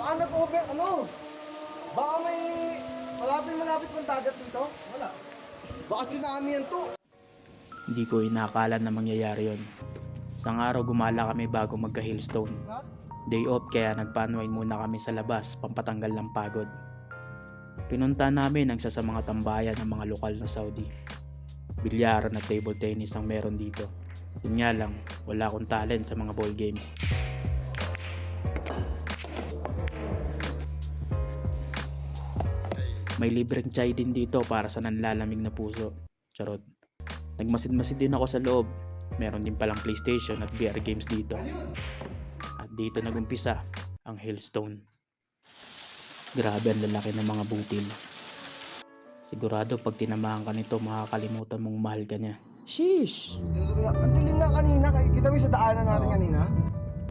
Baka nag-over, ano? Baka may malapit-malapit pang dagat dito? Wala. Baka tsunami yan to. Hindi ko inakala na mangyayari yon. Isang araw gumala kami bago magka-Hillstone. Ha? Day off kaya nagpa-unwind muna kami sa labas pampatanggal ng pagod. Pinunta namin ang isa sa mga tambayan ng mga lokal na Saudi. Bilyaran at table tennis ang meron dito. Yun nga lang, wala akong talent sa mga ball games. May libreng chai din dito para sa nanlalamig na puso. Charot. Nagmasid-masid din ako sa loob. Meron din palang PlayStation at VR games dito. At dito nagumpisa ang Hellstone. Grabe ang lalaki ng mga butil. Sigurado pag tinamaan ka nito makakalimutan mong mahal ka niya. Sheesh! Ang dilim nga kanina. Kita mo sa daanan natin kanina?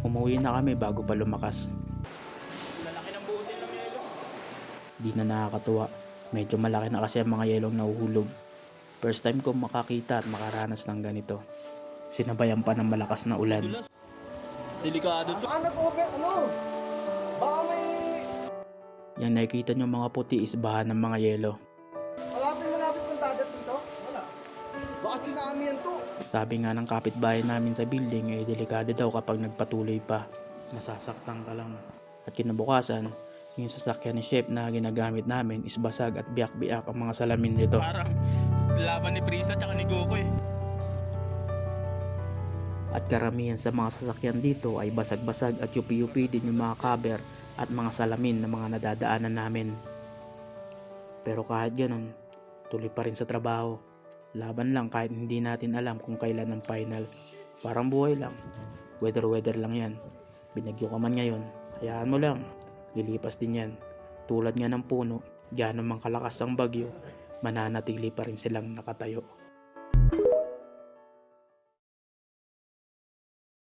Umuwi na kami bago pa lumakas. Di na nakakatuwa. Medyo malaki na kasi ang mga yelong nahuhulog. First time ko makakita at makaranas ng ganito. Sinabayan pa ng malakas na ulan. Delikado to. Baka nag-over, ano? Baka may Yan nakikita nyo mga puti is bahan ng mga yelo. malapit-malapit pang dagat dito? Wala. Baka tsunami yan to. Sabi nga ng kapitbahay namin sa building ay delikado daw kapag nagpatuloy pa. Masasaktan ka lang. At kinabukasan, yung sasakyan ni Chef na ginagamit namin is basag at biyak-biyak ang mga salamin nito. Parang laban ni Prisa tsaka ni Goku eh. At karamihan sa mga sasakyan dito ay basag-basag at yupi-yupi din yung mga cover at mga salamin na mga nadadaanan namin. Pero kahit ganun, tuloy pa rin sa trabaho. Laban lang kahit hindi natin alam kung kailan ang finals. Parang buhay lang. Weather-weather lang yan. Binagyo ka man ngayon, hayaan mo lang. Lilipas din yan. Tulad nga ng puno, gaano mang kalakas ang bagyo, mananatili pa rin silang nakatayo.